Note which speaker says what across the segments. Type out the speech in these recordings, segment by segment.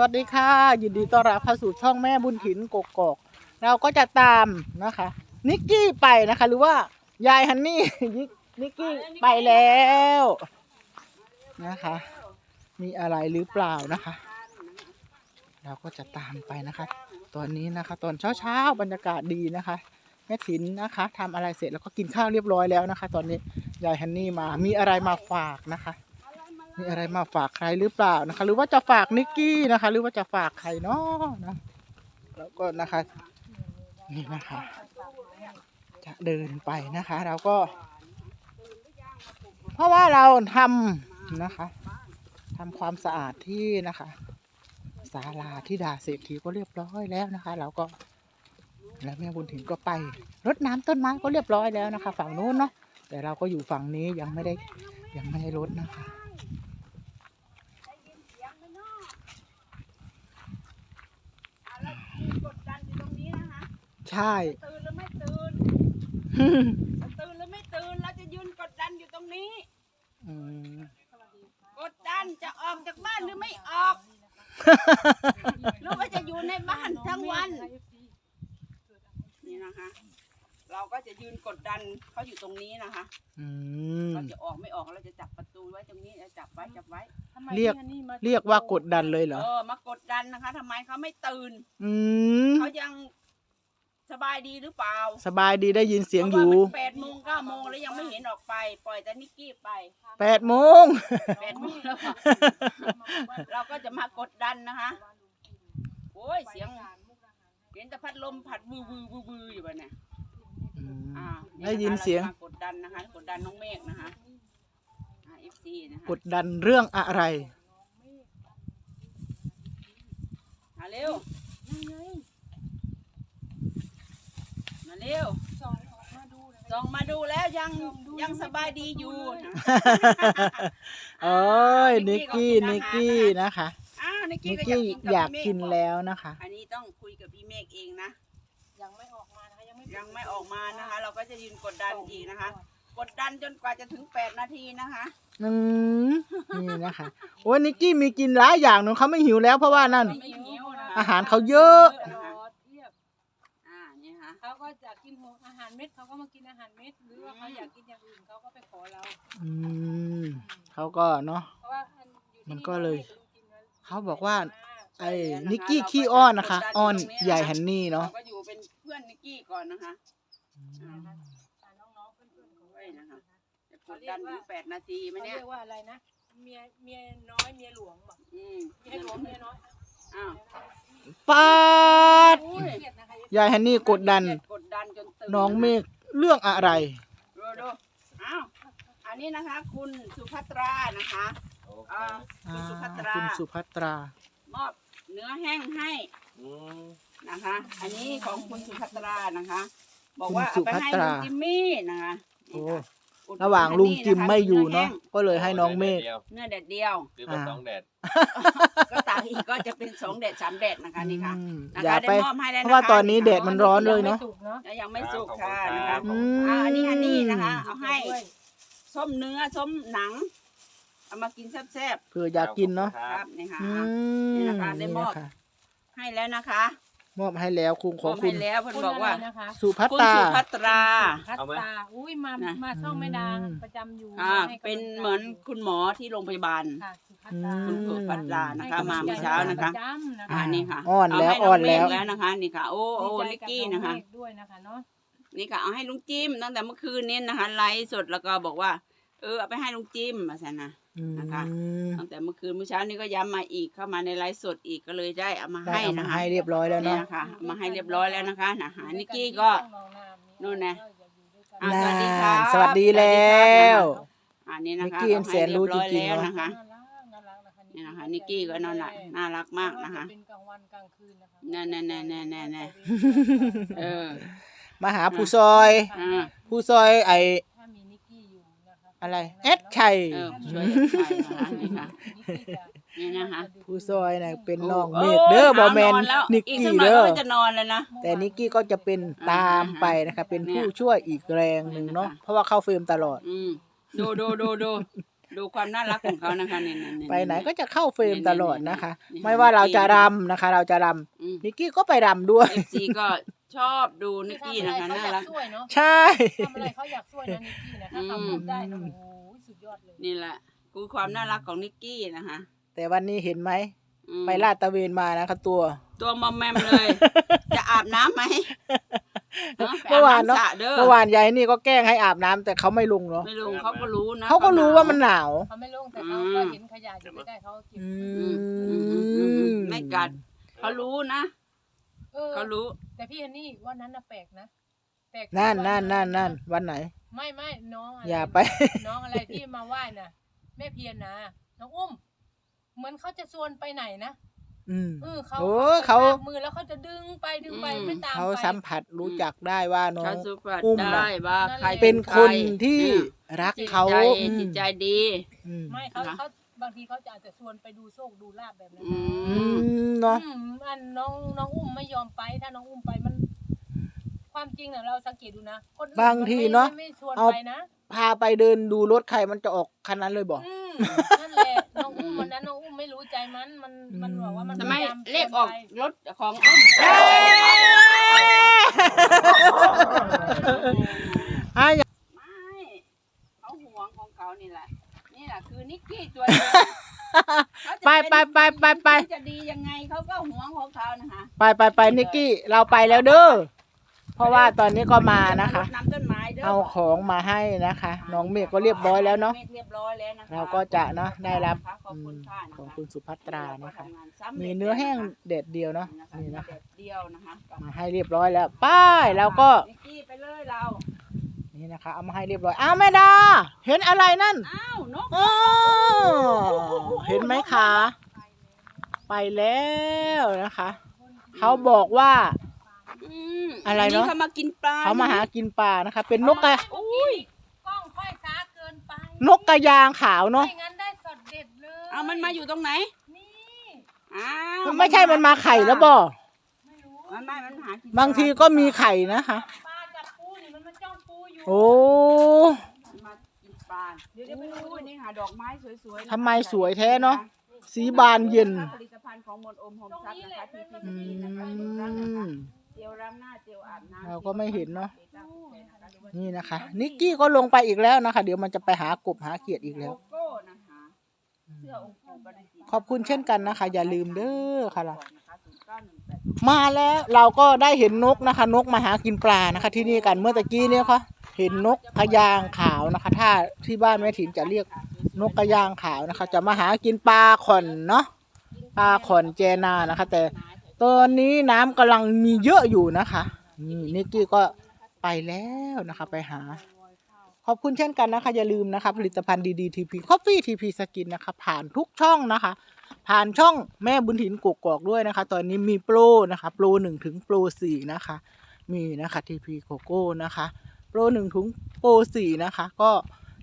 Speaker 1: วัสดีค่ะ ยินดีต้อนรับเข้าสู่ช่องแม่บุญถินกกอกเราก็จะตามนะคะ นิกกี้ไปนะคะ หรือว่ายายฮันนี่นิกกี้ไปแล้วนะคะ มีอะไรหรือเปล่านะคะ เราก็จะตามไปนะคะ ตอนนี้นะคะ ตอนเช้าๆบรรยากาศดีนะคะแม่ถินนะคะทำอะไรเสร็จแล้วก็กินข้าวเรียบร้อยแล้วนะคะ ตอนนี้ยายฮันนี่มามีอะไรมาฝากนะคะ มีอะไรมาฝากใครหรือเปล่านะคะ หรือว่าจะฝากนิกกี้นะคะ หรือว่าจะฝากใครเนาะนะแล้วก็นะคะนี่นะคะ จะเดินไปนะคะ เราก็ เพราะว่าเราทำนะคะทำความสะอาดที่นะคะศาลาที่ดาเศรษฐีก็เรียบร้อยแล้วนะคะ เราก็แล้วแม่บุญถิ่นก็ไปรดน้ำต้นไม้ก็เรียบร้อยแล้วนะคะ ฝั่งนู้นเนาะแต่เราก็อยู่ฝั่งนี้ยังไม่ได้ยังไม่ได้รดนะคะ
Speaker 2: กดดันอยู่ตรงนี้นะคะ
Speaker 1: ใช่
Speaker 2: ตื่นหรือไม่ตื่น ตื่นหรือไม่ตื่น เราจะยืนกดดันอยู่ตรงนี้
Speaker 1: อืม
Speaker 2: กดดันจะออกจากบ้านหรือไม่ออก หรือว่าจะอยู่ในบ้านทั้งวัน นี่นะคะ เราก็จะยืนกดดันเขาอยู่ตรงนี้นะคะ
Speaker 1: อืม
Speaker 2: เขาจะออกไม่ออกเราจะจับประตูไว้ตรงนี้จะจับไว้จับไว้
Speaker 1: เรียก เรียกว่ากดดันเลยเหรอ
Speaker 2: เออ มากดดันนะคะทำไมเขาไม่ตื่น
Speaker 1: อืม
Speaker 2: เขายัง สบายดีหรือเปล่า
Speaker 1: สบายดีได้ยินเสียงอยู่
Speaker 2: พราะว่ามันแปดโมงเก้าโมงแล้วยังไม่เห็นออกไป ปล่อยแต่นิกกี้ไป
Speaker 1: แปดโมง
Speaker 2: แปดโมงแล้วค่ะเราก็จะมากดดันนะคะโอ้ยเสียงเห็นแต่พัดลมผัดวือวือวือวืออยู่แบบเนี้ย
Speaker 1: อืม
Speaker 2: อ่า
Speaker 1: ได้ยินเสียง
Speaker 2: ราจะมากดดันนะคะกดดันน้องเมฆนะคะอ่าเอฟซีนะคะ
Speaker 1: กดดันเรื่องอะไร
Speaker 2: มาเร็วมา เร็วส่องมาดูแล้วยังยังสบายดีอยู่นะ
Speaker 1: โอ้ยนิกกี้นิกกี้นะคะ
Speaker 2: อ้าวนิก
Speaker 1: นิ
Speaker 2: กี้
Speaker 1: ก
Speaker 2: ก็อยาก
Speaker 1: กี้
Speaker 2: กินกับพี่เมฆ
Speaker 1: อยากกินแล้วนะคะ
Speaker 2: อันนี้ต้องคุยกับพี่เมฆเองนะ
Speaker 3: ยังไม่ออกมานะคะยังไม่
Speaker 2: ยังไม่ออกมานะคะ เราก็จะยืนกดดันอีกนะคะ กดดันจนกว่าจะถึงแปดนาทีนะคะ
Speaker 1: อืมนี่นะคะ โอ้ยนิกกี้มีกินหลายอย่างหนูเขาไม่หิวแล้วเพราะว่านั่น
Speaker 2: ไม่หิวนะคะ
Speaker 1: อาหารเขาเยอะ
Speaker 3: รอเทียบ
Speaker 2: อ่านี่ค่ะ
Speaker 3: เขาก็จะกินหัวอาหาร เม็ดเขาก็มากินอาหารเม็ด หรือว่าเขาอยากกินอย่างอื่นเขาก็ไปขอเรา
Speaker 1: อืมเขาก็เนาะ
Speaker 3: เพราะว่าอันอยู่ที่
Speaker 1: มันก็เลย
Speaker 3: กินนะ
Speaker 1: เขาบอกว่า ไอ้นิกกี้ขี้อ้อนนะคะ อ้อนใหญ่ฮันนี่
Speaker 2: เรา
Speaker 1: เนาะ
Speaker 2: ก็อยู่เป็นเพื่อนนิกกี้ก่อนนะคะ
Speaker 3: อ่าน้องๆเพื่อนๆของ
Speaker 2: ไว้
Speaker 3: เรา
Speaker 2: นะคะจะกดดันถึงแปดนาทีไหม
Speaker 3: เขา
Speaker 2: เนี่
Speaker 3: เรี
Speaker 2: ย
Speaker 3: ยกว่าอะไรนะ เมียเมียน้อยเมียหลวงบอก
Speaker 2: อืม
Speaker 3: เมียหลวงเมียน้อย
Speaker 2: อ้าว
Speaker 1: ปาด
Speaker 3: โอ้ยเครียดนะคะ
Speaker 1: ยายฮันนี่กดดัน
Speaker 2: กดดั นจนตื่น
Speaker 1: น้องเมฆเรื่องอะไร
Speaker 2: ดูดูอ้าวอันนี้นะคะ คุณสุภัตรานะคะอ่า
Speaker 1: อ่า
Speaker 2: คุณสุภัตรา
Speaker 1: คุณสุภัตรา
Speaker 2: มอบเนื้อแห้งให้นะคะ อันนี้ของคุณสุภัตรานะคะ บอกว่าเอาไปให้ลุงจิมมี่นะคะ
Speaker 1: โอ้
Speaker 2: นี่ค่ะอุดหนุน
Speaker 1: ระหว่างลุงจิมไม่อยู่
Speaker 2: ให้
Speaker 1: เนาะก็เลยให้น้องเมฆ
Speaker 2: เนื้อแดดเดียว
Speaker 4: คือเป็น
Speaker 1: อ่า
Speaker 4: สองแดด
Speaker 2: ก็ตา กอีกก็จะเป็นสองแดดสามแดดนะคะนี่ค่ะ
Speaker 1: อืม
Speaker 2: นะ
Speaker 1: อย่า
Speaker 2: คะได้
Speaker 1: ไป
Speaker 2: มอบให้แล้ว
Speaker 1: เพ
Speaker 2: นะคะ
Speaker 1: ราะว่าตอนนี้แดดมันร้อนเลยเนาะ
Speaker 3: งไม่สุกเนาะ
Speaker 2: แล้วยังไม่สุกค่ะ
Speaker 4: ครับ
Speaker 2: นะคะ
Speaker 1: อืม
Speaker 2: อ่าอันนี้อันนี้นะคะเอาให้ส้มเนื้อส้มหนัง เอามากินแซ่บ
Speaker 1: เผื่ออยากกินเนาะ
Speaker 2: ๆครับนี่ค่ะ
Speaker 1: อืม
Speaker 2: นี่
Speaker 1: นี่
Speaker 2: นะคะได้มอบ
Speaker 1: นะคะ
Speaker 2: ให้แล้วนะคะ
Speaker 1: มอบให้แล้วคุณข
Speaker 2: ม
Speaker 1: อ
Speaker 2: องบ
Speaker 1: คุ
Speaker 2: ให้
Speaker 1: ณ
Speaker 2: แล้วเพิ่น
Speaker 3: คุณ
Speaker 2: บอกว่าะ
Speaker 3: ไรนะคะ
Speaker 1: สุภัต
Speaker 2: คุณ
Speaker 1: ตา
Speaker 2: สุภัตรา
Speaker 3: พัต
Speaker 4: เอาไหม
Speaker 3: ตาอุ้ยมา
Speaker 2: นะ
Speaker 3: มาช่องแม่ดา
Speaker 1: อืม
Speaker 3: ประจำอยู่
Speaker 2: อ่า
Speaker 3: ให้กำลังใจ
Speaker 2: เป็นเหมือนคุณหมอที่โรงพยาบาล
Speaker 3: ค่ะสุภัตตา
Speaker 1: อื
Speaker 2: คุณสุภัตรานะคะมาเมื่อเช้านะคะ
Speaker 3: ประจำนะคะ
Speaker 2: อ่านี่ค่ะ
Speaker 1: อ้อนแล้ว
Speaker 2: เาให้
Speaker 1: อ้อนแล้ว
Speaker 2: งเมฆแล้วนะคะ นี่ค่ะ โอ้โอ้
Speaker 3: ดีใจ
Speaker 2: ลิกกี้
Speaker 3: บ
Speaker 2: นะคะ
Speaker 3: องเมฆด้วยนะคะเนาะ
Speaker 2: นี่ค่ะเอาให้ลุงจิ้มตั้งแต่เมื่อคืนนี้นะคะไลฟ์สดแล้วก็บอกว่า เออเอาไปให้ลุงจิ้มมาสันนะ
Speaker 1: อืม
Speaker 2: นะคะ ตั้งแต่เมื่อคืนเมื่อเช้านี้ก็ย้ำมาอีกเข้ามาในไลฟ์สดอีกก็เลยได้เอามา
Speaker 1: ได้
Speaker 2: ให้
Speaker 1: เอามา
Speaker 2: นะคะ
Speaker 1: ให้เรียบร้อยแล้ว
Speaker 2: เนี่ย
Speaker 1: เนาะ
Speaker 2: นะคะเอามาให้เรียบร้อยแล้วนะคะนะหานิกกี้ก็ นู่นนะ อ่าสวัสดีครับ
Speaker 1: สวัสดีแล้ว
Speaker 2: อันนี้นะคะ
Speaker 1: นิกกี้แสนรู้จริงๆ
Speaker 2: เอาให้เยบอยแล้ว
Speaker 1: เนอะ
Speaker 2: นะคะ นี่นะคะนิกกี้ก็นอนหลับน่ารักมากนะคะ
Speaker 3: เป็นกลางวันกลางคืนนะคะ
Speaker 2: แน่แน่แน่แน่แน่แน่ เออ
Speaker 1: มาหาผู้ซอย
Speaker 2: อ่า
Speaker 1: ผู้ซอยไอ อะไรเอ็ดชัย
Speaker 2: เออช่วยกันไปนะคะนี่ค่ะนี่นะคะ
Speaker 1: ผู้ซอยน่ะเป็นน้องเมฆเด้อ
Speaker 2: โย
Speaker 1: บอแมน
Speaker 2: หาแล้ว
Speaker 1: นิก
Speaker 2: อีก
Speaker 1: กี้
Speaker 2: สักหน่อย
Speaker 1: เด้อ
Speaker 2: ก็จะนอนเลยนะ
Speaker 1: แต่นิกกี้ก็จะเป็นตามไปนะคะ เป็นผู้ช่วยอีกแรงหนึ่งเนาะเพราะว่าเข้าเฟรมตลอด
Speaker 2: อืมดูดูดูดูดูความน่ารักของเขานะคะเนี่ยๆๆ
Speaker 1: ไปไหนก็จะเข้าเฟรมตลอดนะคะ
Speaker 2: นี่
Speaker 1: ไม่ว่าเราจะรำนะคะ เราจะร
Speaker 2: อืมำ
Speaker 1: นิกกี้ก็ไปรำด้วย
Speaker 2: เอฟซีก็ ชอบดูนิกกี้นะคะ
Speaker 3: ทำอะไร
Speaker 2: น่า
Speaker 3: เขาอยา
Speaker 2: รั
Speaker 3: ก
Speaker 2: ก
Speaker 3: ช่วยเนาะ
Speaker 1: ใช่
Speaker 3: ทำอะไรเขาอยากช่วยนะนิกกี้นะถ้าทำบุญได้นะโอ้โหสุดยอดเลย
Speaker 2: นี่แหละคือความน่ารักของนิกกี้นะคะ
Speaker 1: แต่วันนี้เห็นไหม
Speaker 2: อืม
Speaker 1: ไปลาดตระเวนมานะคะตัว
Speaker 2: ตัวมอมแมมเลย จะอาบน้ำไหมฮะไป
Speaker 1: เมื่อวานเนอะ
Speaker 2: บำสระเด้อ
Speaker 1: เมื่อวานยายนี่ก็แกล้งให้อาบน้ำแต่เขาไม่ลงเนาะ
Speaker 2: ไม่รู้เขาก็รู้นะ
Speaker 1: เขาก็รู้ว่ามันหนาว
Speaker 3: เขาไม่ลงแต่เขาก็เห็นขยะอยู่ไม่ได้เขาก็เก็บ
Speaker 1: อื
Speaker 2: อืมอืมอืมอืมอืม
Speaker 1: ม
Speaker 2: ไม่กัดเขารู้นะ
Speaker 3: เออ
Speaker 2: เขารู้
Speaker 3: แต่พี่ฮันนี่วันนั้นน่ะแปลกนะแปลก
Speaker 1: นั่น
Speaker 3: ที่
Speaker 1: นั่น
Speaker 3: ว่า
Speaker 1: นั่นนั่นวันไหน
Speaker 3: ไม่ไม่น้องอะไร
Speaker 1: อย่าไป
Speaker 3: น้องอะไรที่มาไหว้น่ะ แม่เพียรนะน้องอุ้ม เหมือนเขาจะชวนไปไหนนะ
Speaker 1: อืม
Speaker 3: เออเขา
Speaker 1: โอ้เขา
Speaker 3: จะจับมือแล้วเขาจะดึงไปดึงไป
Speaker 2: อืม
Speaker 3: ไม่ตาม
Speaker 1: เขา
Speaker 3: ไป
Speaker 1: สัมผัสรู้จักได้ว่าน้อ
Speaker 2: เขา
Speaker 1: ง
Speaker 2: สัมผัส
Speaker 1: อุ้มอะ
Speaker 2: ได้ว่า
Speaker 3: นั่นแหละ
Speaker 2: ใคร
Speaker 1: เป็นคน
Speaker 2: ใร
Speaker 1: ที่
Speaker 2: เนี่ย
Speaker 1: รัก
Speaker 2: จิต
Speaker 1: เขา
Speaker 2: ใจ
Speaker 1: อืม
Speaker 2: จิตใจดี
Speaker 1: อืม
Speaker 3: ไม่เขา
Speaker 2: นะคะ
Speaker 3: เขา บางทีเขาจะอาจจะชวนไปดูโชคดูลาบแบบนั้น
Speaker 2: อื
Speaker 1: อื
Speaker 2: ม
Speaker 1: มเนาะ
Speaker 3: อืมอันน้องน้องอุ้มไม่ยอมไป ถ้าน้องอุ้มไปมัน ความจริงน่ะเราสังเกตดูนะคนอื่น
Speaker 1: บางทีเนาะ
Speaker 3: ไม่ไม่ชวน
Speaker 1: เอา
Speaker 3: ไปนะ
Speaker 1: พาไปเดินดูรถใครมันจะออกคันนั้นเลยบอก
Speaker 3: อืมนั่นแหละน้องอุ้มวันนั้นน้องอุ้มไม่รู้ใจมันมันมันบอกว่ามัน
Speaker 2: ทำไม
Speaker 3: พยายา
Speaker 2: เลขออก
Speaker 3: ชวนไป
Speaker 2: รถของอุ้ม
Speaker 1: อะอย่า
Speaker 2: ไม่เขาหวงของเขานี่แหละ นี่แหละคือนิกกี้ตัวจริงเขาจะ
Speaker 1: ไปไปไปไปไป
Speaker 2: เขาจะดียังไงเขาก็หวงของเขานะคะ
Speaker 1: ไปไปไปนิกกี้เราไปแล้วเด้อเพราะว่าตอนนี้ก็มานะคะ
Speaker 2: รดน้ำต้นไม้เด้อ
Speaker 1: เอาของมาให้นะคะ น้องเมฆก็เรียบร้อยแล้วเนาะ
Speaker 2: เเรียบร้อยแล้วนะคะ
Speaker 1: เราก็จะเนาะได้รับ
Speaker 2: ขอบคุณค่ะ
Speaker 1: ของคุณสุภัตรานะคะ
Speaker 2: เรก็ทำงาซ้ำ
Speaker 1: มีเนื้อแห้งเด็ดเดียวเนาะ
Speaker 2: นะคะ
Speaker 1: นี่นะ
Speaker 2: เด็
Speaker 1: คะ
Speaker 2: ดเดียวนะคะ
Speaker 1: มาให้เรียบร้อยแล้วป้ายแล้วก็
Speaker 2: นิกกี้ไปเลยเรา
Speaker 1: นี่นะคะ เอามาให้เรียบร้อย อ้าวแม่ดา เห็นอะไรนั่น
Speaker 2: อ้าวนก
Speaker 1: อ้าวเห็นไหมคะ ไปแล้วนะคะ เขาบอกว่า
Speaker 2: อืม
Speaker 1: อะไรเนอะ
Speaker 2: เขามากินปลา
Speaker 1: เขามาหากินปลานะคะ เป็นนกกระ
Speaker 2: อุ้ย
Speaker 3: กล้องค่อยช้าเกินไป
Speaker 1: นกกระยางขาวเนาะ
Speaker 3: ไม่งั้นได้สดเด็ดเลย
Speaker 2: เอามันมาอยู่ตรงไหน
Speaker 3: นี่
Speaker 2: อ้าว
Speaker 1: มันไม่ใช่มันมาไข่แล้วบ่
Speaker 3: ไม่รู้
Speaker 2: มันไม่มันหากิน
Speaker 1: บางทีก็มีไข่นะคะ โอ้
Speaker 2: มันมากินปลาเดี๋ยวเดี๋ยวไปดูนี่ค่ะดอกไม้สวยๆนะคะ
Speaker 1: ทำไมสวยแท้เนาะสีบานเย็น
Speaker 2: ผลิตภัณฑ์ของมนโอมโฮม
Speaker 3: ตรง
Speaker 2: ซับ
Speaker 3: นี้
Speaker 2: นะ
Speaker 3: แหละ
Speaker 2: คะที่
Speaker 3: มัน
Speaker 2: ที่
Speaker 3: มัน
Speaker 2: นี่
Speaker 3: มี
Speaker 2: นะคะ
Speaker 1: อืม
Speaker 2: เจลล้างหน้าเจลอาบน้ำ
Speaker 1: เราก็ไม่เห็นเนอะ
Speaker 2: จลล้างแขนนะคะหรือว่า
Speaker 1: นี่นะคะ นิกกี้ก็ลงไปอีกแล้วนะคะ เดี๋ยวมันจะไปหากบหาเขียดอีกแล้ว
Speaker 2: โกโก้นะคะเสื้อองค์ปู่บริจิตร
Speaker 1: ขอบคุณเช่นกันนะคะ อย่าลืมเด้อค่ะล่ะ
Speaker 2: นะคะ0918
Speaker 1: มาแล้วเราก็ได้เห็นนกนะคะ นกมาหากินปลานะคะ ที่นี่กันเมื่อตะกี้เนี่ยค่ะ เห็นนกกระยางขาวนะคะ ถ้าที่บ้านแม่ถิ่นจะเรียกนกกระยางขาวนะคะ จะมาหากินปลาขอนเนาะปลาขอนเจนานะคะ แต่ตอนนี้น้ำกำลังมีเยอะอยู่นะคะนี่นิกกี้ก็ไปแล้วนะคะไปหา ขอบคุณเช่นกันนะคะ อย่าลืมนะคะ ผลิตภัณฑ์ดีๆทีพีคอฟฟี่ทีพีสกินนะคะ ผ่านทุกช่องนะคะ ผ่านช่องแม่บุญถินกกอกด้วยนะคะ ตอนนี้มีโปรนะคะ โปรหนึ่งถึงโปรสี่นะคะ มีนะคะทีพีโกโก้นะคะ รหนึ่งถึงโปรสี่นะคะ ก็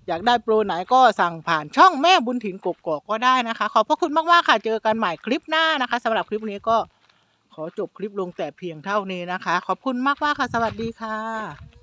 Speaker 1: อยากได้โปรไหนก็สั่งผ่านช่องแม่บุญถิ่นกกอกก็ได้นะคะ ขอบพระคุณมากๆค่ะ เจอกันใหม่คลิปหน้านะคะสำหรับคลิปนี้ก็ขอจบคลิปลงแต่เพียงเท่านี้นะคะ ขอบคุณมากๆค่ะ สวัสดีค่ะ